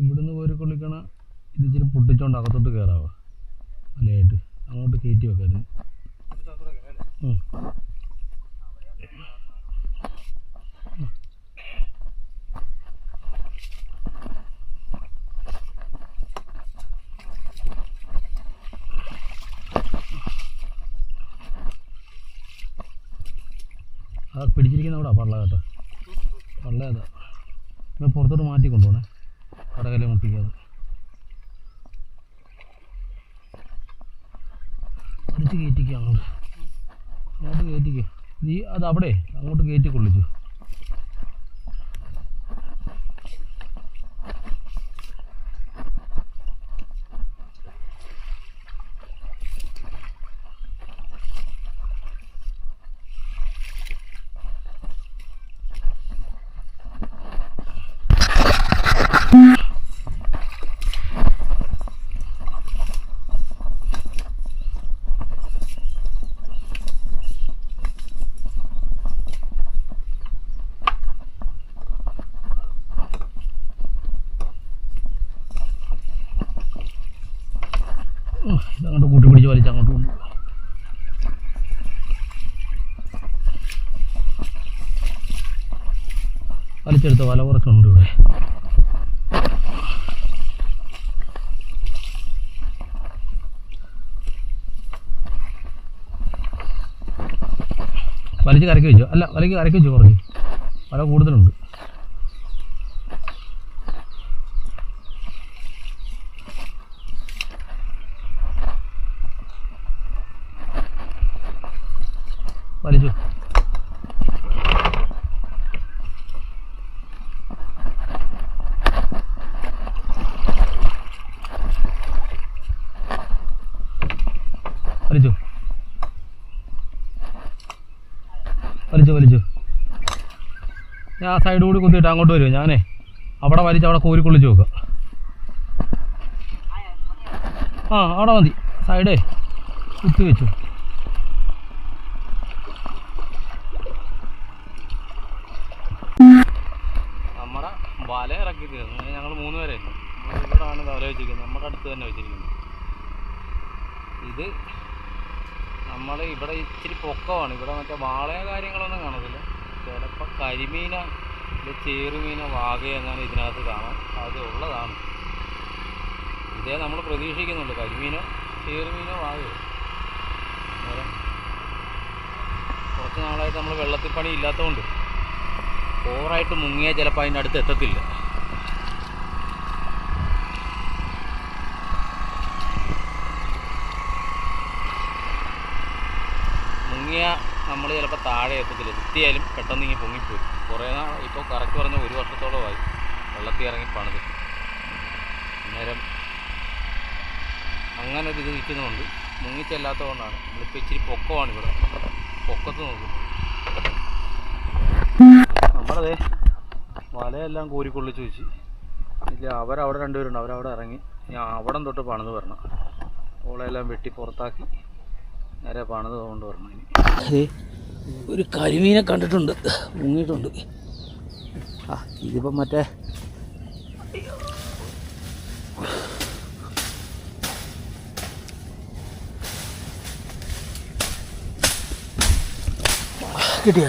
ഇവിടുന്ന് പോയി കൊള്ളിക്കണ ഇത് ഇച്ചിരി പൊട്ടിച്ചോണ്ട് അകത്തോട്ട് കയറാവുക വലയായിട്ട് അങ്ങോട്ട് കയറ്റി വെക്കായിരുന്നു. ആ പിടിച്ചിരിക്കുന്ന അവിടെ പള്ള കേട്ടോ. പള്ള പുറത്തോട്ട് മാറ്റി കൊണ്ടുപോണേ. കടകല മുട്ടിക്കാതെ. അടിച്ച് കയറ്റിക്കുക അങ്ങോട്ട്. അങ്ങോട്ട് കയറ്റിക്കുക നീ അത് അവിടെ അങ്ങോട്ട് കയറ്റി കൊള്ളിച്ചു ഉം, ഇതങ്ങോട്ട് കൂട്ടി പിടിച്ച് വലിച്ച് അങ്ങോട്ട് കൊണ്ടു വലിച്ചെടുത്ത വല കുറച്ചുണ്ട് ഇവിടെ. വലിച്ച് കരക്കി വെച്ചു. അല്ല വലിക്ക് കരക്കി വെച്ചു കുറച്ച്. വല കൂടുതലുണ്ട് വലിച്ചു വലിച്ചു വലിച്ചു വലിച്ചു. ഞാൻ ആ സൈഡ് കൂടി കുത്തിയിട്ട് അങ്ങോട്ട് വരുമോ ഞാനേ അവിടെ വലിച്ച് അവിടെ കോരിക്കൊള്ളിച്ച് നോക്കുക നോക്കാം. ആ അവിടെ മതി. സൈഡേ കുത്തി വെച്ചു. നമ്മുടെ വല ഇറക്കി തീർന്നു ഞങ്ങൾ മൂന്ന് പേരെ ആണ് വല വെച്ചിരിക്കുന്നത്. നമ്മുടെ അടുത്ത് തന്നെ വെച്ചിരിക്കുന്നത്. ഇത് നമ്മൾ ഇവിടെ ഇച്ചിരി പൊക്കമാണ്. ഇവിടെ മറ്റേ വാളയോ കാര്യങ്ങളൊന്നും കാണത്തില്ല. ചിലപ്പോൾ കരിമീന ചേറുമീന വാകയോ അങ്ങനെ ഇതിനകത്ത് കാണാം. അത് ഉള്ളതാണ്. ഇതേ നമ്മൾ പ്രതീക്ഷിക്കുന്നുണ്ട്. കരിമീനോ ചേറുമീനോ വാകയോ അന്നേരം കുറച്ച് നാളായിട്ട് നമ്മൾ വെള്ളത്തിൽ പണി ഇല്ലാത്തതുകൊണ്ട് ഓവറായിട്ട് മുങ്ങിയാൽ ചിലപ്പോൾ അതിന്റെ അടുത്ത് എത്തത്തില്ല. നമ്മൾ ചിലപ്പോൾ താഴെ എത്തത്തില്ല. എത്തിയാലും പെട്ടെന്ന് ഇങ്ങനെ പൊങ്ങിപ്പോയി. കുറേ നാൾ ഇപ്പോൾ കറക്റ്റ് പറഞ്ഞ ഒരു വർഷത്തോളമായി. വെള്ളത്തിൽ ഇറങ്ങി പണിത്. അന്നേരം അങ്ങനെ ഒരു ഇത് നിൽക്കുന്നതുകൊണ്ട് മുങ്ങിച്ചല്ലാത്തത് കൊണ്ടാണ് നമ്മളിപ്പോൾ ഇച്ചിരി പൊക്കമാണ് ഇവിടെ. പൊക്കത്ത് നോക്കും. നമ്മളതേ വലയെല്ലാം കോരിക്കൊള്ളിച്ച് വെച്ച്. ഇല്ല അവരവിടെ രണ്ടുപേരുണ്ട്. അവരവിടെ ഇറങ്ങി. ഞാൻ അവിടം തൊട്ട് പണിത് വരണം. ഓളെല്ലാം വെട്ടി പുറത്താക്കി. നേരെ പണിത് കൊണ്ട് വരണം ഇനി. ഒരു കരിമീനെ കണ്ടിട്ടുണ്ട് മുങ്ങിയിട്ടുണ്ട്. ആ ഇതിപ്പം മറ്റേ കിട്ടിയ?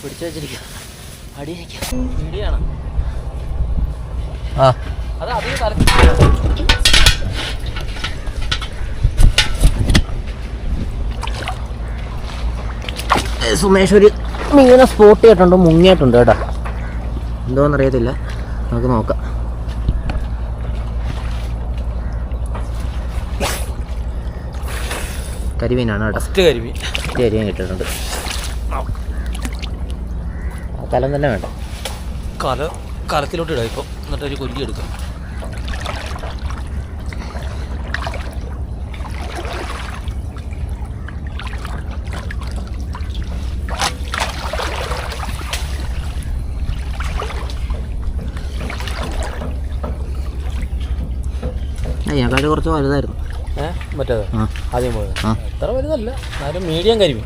പിടിച്ചു വെച്ചിരിക്കുക അടിയിരിക്കുക ആ. അത് അധികം തല സുമേഷ് ഒരു മീനെ സ്പോട്ട് ചെയ്തിട്ടുണ്ട് മുങ്ങിയിട്ടുണ്ട് കേട്ടോ. എന്തോന്നറിയത്തില്ല. നമുക്ക് നോക്കാം. കരിമീനാണ് കേട്ടോ. ഫസ്റ്റ് കരിമീൻ. കരിമീൻ കിട്ടിയിട്ടുണ്ട്. കലം തന്നെ വേണ്ട. കല കലത്തിലോട്ട് ഇടാം ഇപ്പം. എന്നിട്ട് ഒരു കൊല്ലി എടുക്കാം. അതിനെക്കാട്ട് കുറച്ച് വലുതായിരുന്നു. ഏഹ് മറ്റേത്? ആദ്യം പോയത്. അത്ര വലുതല്ല. എന്നാലും മീഡിയം കരിമീൻ.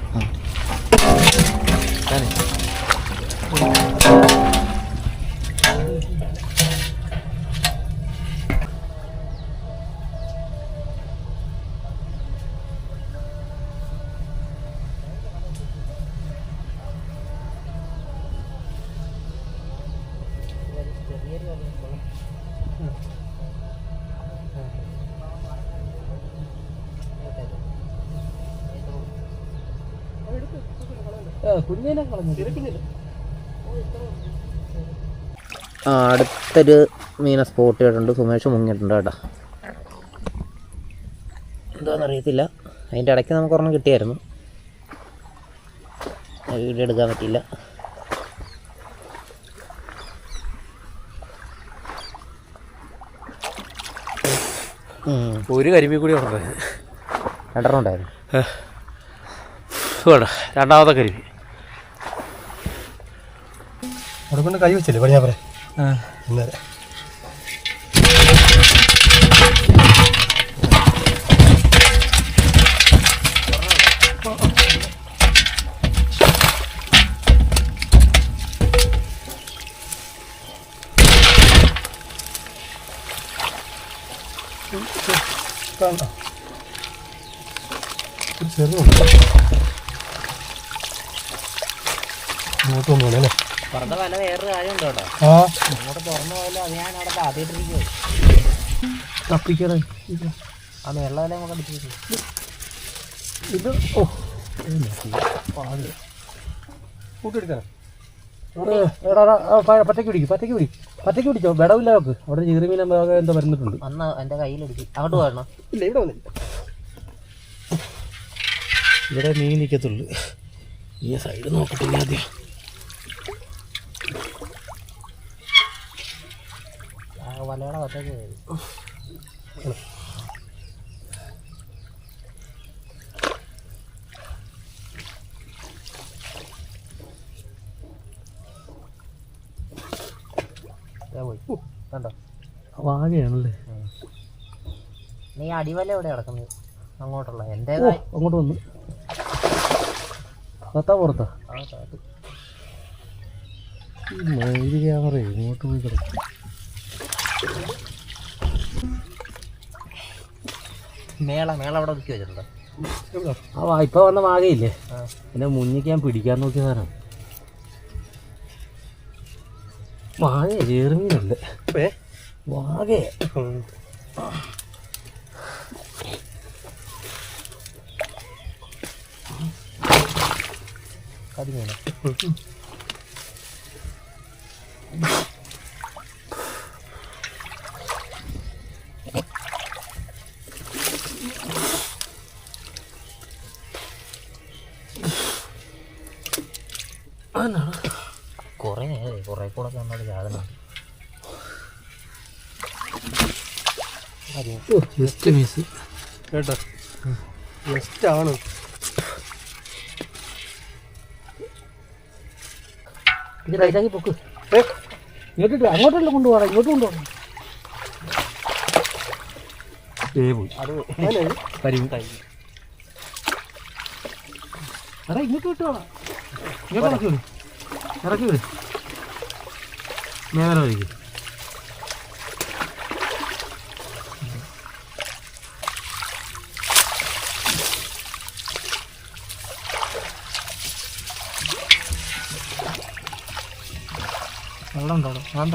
കുഞ്ഞിനെ കളഞ്ഞു ആ അടുത്തൊരു മീനെ സ്പോട്ട് ചെയ്തിട്ടുണ്ട്. സുമേഷ് മുങ്ങിയിട്ടുണ്ട് കേട്ടോ. എന്താണെന്ന് അറിയത്തില്ല. അതിന്റെ ഇടയ്ക്ക് നമുക്ക് ഒരെണ്ണം കിട്ടിയായിരുന്നു. വീഡിയോ എടുക്കാൻ പറ്റിയില്ല. ഒരു കരിമീൻ കൂടി ഉണ്ടായിരുന്നു രണ്ടെണ്ണം ഉണ്ടായിരുന്നു. രണ്ടാമത്തെ കരിമീൻ. അവിടെ കൊണ്ട് കൈ വെച്ചില്ലേ? പണിയാ പറയാം ഇന്നലെ. കാണാം ഒരു ചെറുതുണ്ട് അല്ലേ? പുറത്തെ വല വേറൊരു കാര്യമുണ്ട് കേട്ടോ ആ. അങ്ങോട്ട് തുറന്നു പോയാലും അത് ഞാൻ അവിടെ ആദ്യമായിട്ടിരിക്കുമോ തപ്പിക്കറേ ആ വെള്ള വല നമുക്ക് അടിച്ചു ഇത് ഓ. പാടില്ല കൂട്ടിയെടുക്കാനാ പറ്റയ്ക്ക് പിടിക്കും പറ്റക്ക് പിടി പറ്റക്ക് പിടിച്ചോ? വിടവില്ല നോക്ക് അവിടെ ചെറുമീൻ എന്താ വരുന്നിട്ടുണ്ട്. അന്ന് എന്റെ കയ്യിലെടുക്കും അങ്ങോട്ട് പോകണം ഇല്ല ഇവിടെ വന്നില്ല. ഇവിടെ മീൻ നിൽക്കത്തുള്ളൂ ഈ സൈഡ് നോക്കട്ടെ ആദ്യം. വലയുടെ ഒറ്റയ്ക്ക് പോയി. കണ്ടോ? വാഴയാണല്ലേ? നീ അടിവല എവിടെ കിടക്കുന്നത്? അങ്ങോട്ടുള്ള. എന്റെ ഓ അങ്ങോട്ട് വന്നു. അകത്താ പുറത്താ. ക്യാമറ ഇങ്ങോട്ട് പോയി കിടക്കും. മേള മേള അവിടെ ഒതുക്കി വെച്ചിട്ടുണ്ടോ. ആ വായ്പ വന്ന മാകയില്ലേ പിന്നെ മുന്നിക്ക് ഞാൻ പിടിക്കാൻ നോക്കിയ സാധനം. വാഴ ചേർമീനല്ലേ വാഴ കരിമീന കുറേ നേരമായി കുറേ കൂടെ നമ്മുടെ ചാകുന്നു ജസ്റ്റ് മിസ് കേട്ടോ. ജസ്റ്റ് ആണ്. ഇത് റൈറ്റാക്കി പൊക്ക്. ഇങ്ങോട്ട് അങ്ങോട്ടല്ല കൊണ്ടുപോകണം ഇങ്ങോട്ട് കൊണ്ടുപോകണം അത് ഇങ്ങോട്ട് വിട്ടോളാം ഇറക്കി വിട്. ഇറക്കി വിട്. വഴിക്ക് വെള്ളം ഉണ്ടോ വേണ്ട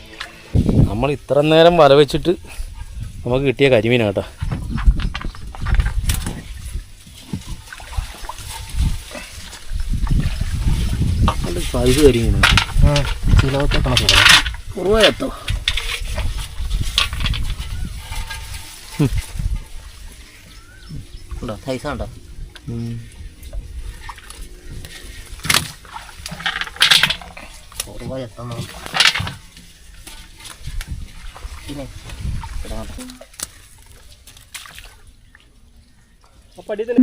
നമ്മൾ ഇത്ര നേരം വല വെച്ചിട്ട് നമുക്ക് കിട്ടിയ കരിമീനാട്ടോ സൈസ് കരിമീനാണ് കിലോത്തെ കണക്ക് ഉറുവയത്തോ ഉണ്ടോ? സൈസ് ഉണ്ടോ? കുറവ് എത്തണം ini apa dia tu